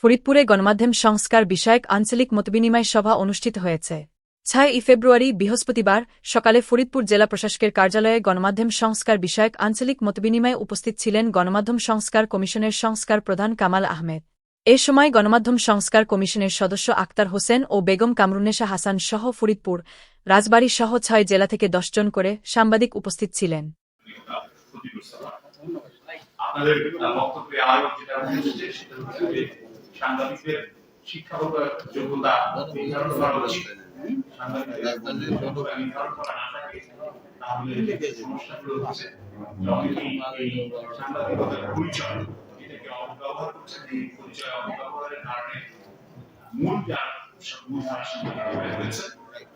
ফরিদপুরে গণমাধ্যম সংস্কার বিষয়ক আঞ্চলিক মতবিনিময় সভা অনুষ্ঠিত হয়েছে ছয় ফেব্রুয়ারি, বৃহস্পতিবার, সকালে ফরিদপুর জেলা প্রশাসকের কার্যালয়ে গণমাধ্যম সংস্কার বিষয়ক আঞ্চলিক মতবিনিময়ে উপস্থিত ছিলেন গণমাধ্যম সংস্কার কমিশনের সংস্কার প্রধান কামাল আহমেদ এ সময় গণমাধ্যম সংস্কার কমিশনের সদস্য আক্তার হোসেন ও বেগম কামরুন্নেশা হাসান সহ ফরিদপুর, রাজবাড়ী সহ ছয় জেলা থেকে দশজন করে সাংবাদিক উপস্থিত ছিলেন। আপনাদের বক্তব্যে আরও যেটা হচ্ছে সেটা হচ্ছে যে সাংবাদিকদের শিক্ষাগত যোগ্যতা নির্ধারণ করা উচিত।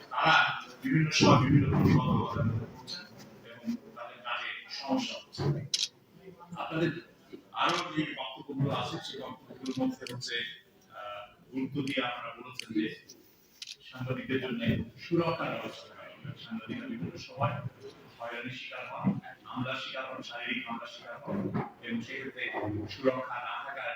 তারা বিভিন্ন সময় বিভিন্ন প্রতিবন্ধকতা করছেন এবং তাদের কাজে সমস্যা হচ্ছে। আপনাদের আরও যে আছে, সেই বক্তব্যগুলোর মধ্যে হচ্ছে গুরুত্ব দিয়ে আপনারা বলেছেন যে সাংবাদিকদের জন্য সুরক্ষার ব্যবস্থা সাংবাদিকরা বিভিন্ন সময় শিকার হন হামলার শিকার হন শারীরিক হামলার শিকার হন এবং সেক্ষেত্রে সুরক্ষা না থাকার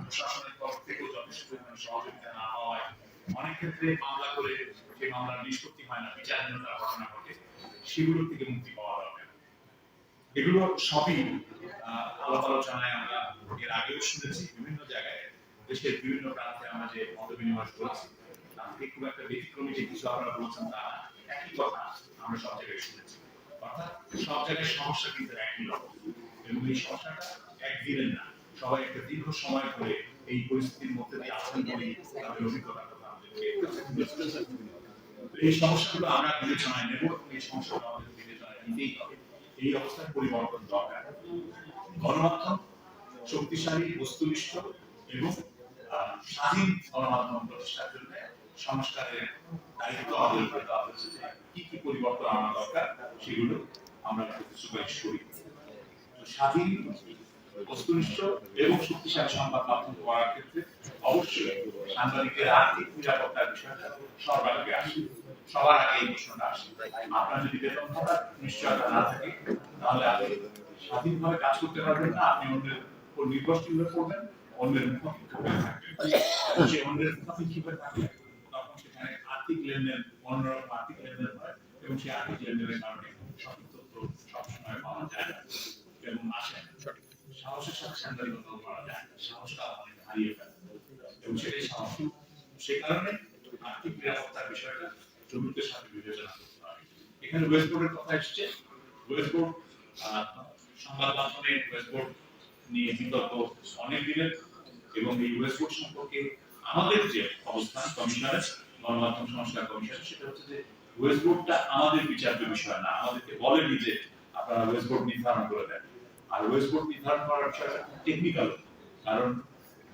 প্রশাসনের তরফ থেকেও যথেষ্ট সহযোগিতা না হওয়ায় অনেক ক্ষেত্রে মামলা করে সেই মামলার নিষ্পত্তি হয় না বিচারহীনতার ঘটনা ঘটে সেগুলো থেকে মুক্তি পাওয়া এগুলো সবই আলাপ আলোচনায় আমরা এর আগেও শুনেছি, বিভিন্ন জায়গায়। দেশের বিভিন্ন প্রান্তে আমরা যে মত বিনিময় করেছি খুব একটা ব্যতিক্রমী যে কিছু আপনারা বলছেন, তা একই কথা আমরা সব জায়গায় শুনেছি। অর্থাৎ সব জায়গায় সমস্যা কিন্তু একই রকম। এবং এই সমস্যাটা একদিনের না, সবাই একটা দীর্ঘ সময় ধরে এই পরিস্থিতির মধ্যে দিয়ে আসেন বলেই তাদের অভিজ্ঞতার এই সমস্যাগুলো আমরা বিবেচনায় নেব, এই সমস্যাগুলো আমাদের বিবেচনায় নিতেই হবে। এই অবস্থার পরিবর্তন দরকার। গণমাধ্যম শক্তিশালী, বস্তুনিষ্ঠ এবং স্বাধীন গণমাধ্যম প্রতিষ্ঠার জন্য সংস্কারের দায়িত্ব আমাদের উপরে দেওয়া হয়েছে। যে কি কি পরিবর্তন আনা দরকার সেগুলো আমরা সুপারিশ করি। স্বাধীন বস্তুনিষ্ঠ এবং শক্তিশালী সংবাদ মাধ্যম করার ক্ষেত্রে অবশ্যই সাংবাদিকদের আর্থিক নিরাপত্তার বিষয়টা সর্বাগ্রে আসে। সবার আগে এই প্রশ্নটা আসে। আপনার যদি বেতন ভাতার নিশ্চয়তা না থাকে, তাহলে আপনি স্বাধীনভাবে কাজ করতে পারবেন না, আপনি অন্যের উপর নির্ভরশীল হয়ে পড়বেন, অন্যের হয়ে থাকবেন। সেই অন্যের মুখোমুখি হয়ে থাকলে তখন সেখানে আর্থিক লেনদেন, অন্যরকম আর্থিক লেনদেন হয় এবং সেই আর্থিক লেনদেনের কারণে সঠিক তথ্য সবসময় পাওয়া যায় না, এবং আসে সাহসের সাথে সাংবাদিকতা করা যায় সাহসটা অনেক হারিয়ে ফেলে। এবং সেটাই সাহস সে কারণে আর্থিক নিরাপত্তার বিষয়টা জরুরতের সাথে বিবেচনা করতে হবে এখানে ওয়েস্ট বোর্ডের কথা এসছে। ওয়েস্ট বোর্ড সংবাদ মাধ্যমে ওয়েস্ট বোর্ড নিয়ে বিতর্ক অনেক দিনের। এবং এই ওয়েস্ট বোর্ড সম্পর্কে আমাদের যে অবস্থান কমিশনারের গণমাধ্যম সংস্কার কমিশন সেটা হচ্ছে যে ওয়েস্ট বোর্ডটা আমাদের বিচার্য বিষয় না। আমাদেরকে বলেনি যে আপনারা ওয়েস্ট বোর্ড নির্ধারণ করে দেন। আর ওয়েস্ট বোর্ড নির্ধারণ করার বিষয়টা টেকনিক্যাল কারণ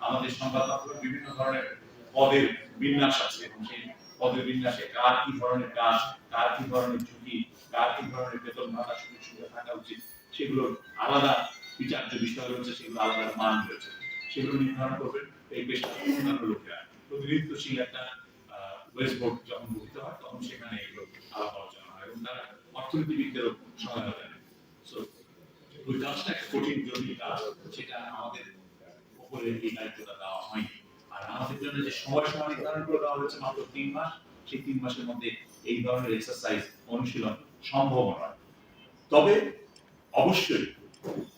আমাদের সংবাদ মাধ্যমে বিভিন্ন ধরনের পদের বিন্যাস আছে। এবং সেই পদের বিন্যাসে কার কি ধরনের কাজ, কার কি ধরনের ঝুঁকি, কার কি ধরনের বেতন ভাতা সুযোগ সুবিধা থাকা উচিত সেগুলোর আলাদা বিচার্য বিষয় রয়েছে, সেগুলো আলাদা মান রয়েছে। সেগুলো নির্ধারণ করবেন, এই পেশা অন্যান্য লোকেরা। প্রতিনিধিত্বশীল একটা ওয়েস্ট বোর্ড যখন গঠিত হয়, তখন সেখানে এগুলো আলাপ আলোচনা হয় এবং তারা অর্থনীতিবিদদেরও সহায়তা নেয় সো ওই কাজটা কঠিন জটিল কাজ, সেটা আমাদের উপরে এই দায়িত্বটা দেওয়া আমাদের জন্য যে সময় সময় নির্ধারণ করে দেওয়া হয়েছে মাত্র তিন মাস, সেই তিন মাসের মধ্যে এই ধরনের এক্সারসাইজ অনুশীলন সম্ভব নয়। তবে অবশ্যই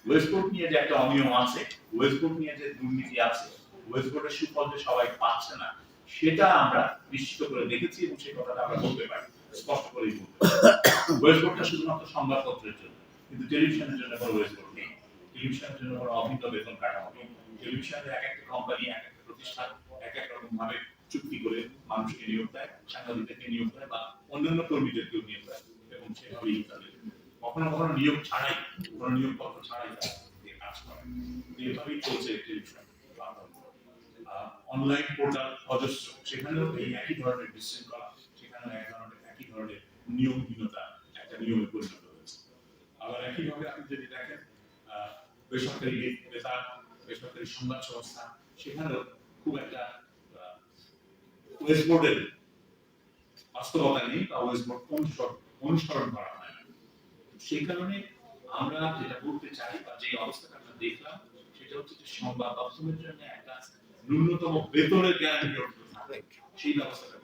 ওয়েস্টবোর্ড নিয়ে যে একটা অনিয়ম আছে ওয়েস্টবোর্ড নিয়ে যে দুর্নীতি আছে ওয়েস্টবোর্ডের সুফল যে সবাই পাচ্ছে না, সেটা আমরা নিশ্চিত করে দেখেছি এবং সেই কথাটা আমরা বলতে পারি, স্পষ্ট করেই বলতে ওয়েস্টবোর্ডটা শুধুমাত্র সংবাদপত্রের জন্য, কিন্তু টেলিভিশনের জন্য কোনো ওয়েস্টবোর্ড নেই। টেলিভিশনের জন্য কোনো বেতন কাঠামো নেই। টেলিভিশনের এক একটা কোম্পানি এক একটা প্রতিষ্ঠান এক এক ভাবে চুক্তি করে মানুষকে নিয়োগ দেয়, সাংবাদিকদেরকে নিয়োগ দেয় বা অন্যান্য কর্মীদেরকেও নিয়োগ দেয় এবং সেভাবেই তাদের কখনো কখনো নিয়োগ ছাড়াই কোনো নিয়োগপত্র ছাড়াই তারা কাজ করে। এভাবেই চলছে অনলাইন পোর্টাল অজস্র, সেখানেও এই একই ধরনের বিশৃঙ্খলা সেখানেও এক ধরনের, একই ধরনের নিয়মহীনতা একটা নিয়মে পরিণত হয়েছে। আবার একইভাবে আপনি যদি দেখেন বেসরকারি বেতার, বেসরকারি সংবাদ সংস্থা, সেখানেও খুব একটা ওয়েস্ট বোর্ডের বাস্তবতা নেই বা ওয়েস্ট বোর্ড অনুসরণ করা হয় না। সেই কারণে আমরা যেটা করতে চাই বা যে অবস্থাটা আমরা দেখলাম সেটা হচ্ছে যে সংবাদ মাধ্যমের জন্য একটা ন্যূনতম বেতনের গ্যারান্টি অর্থ সেই ব্যবস্থাটা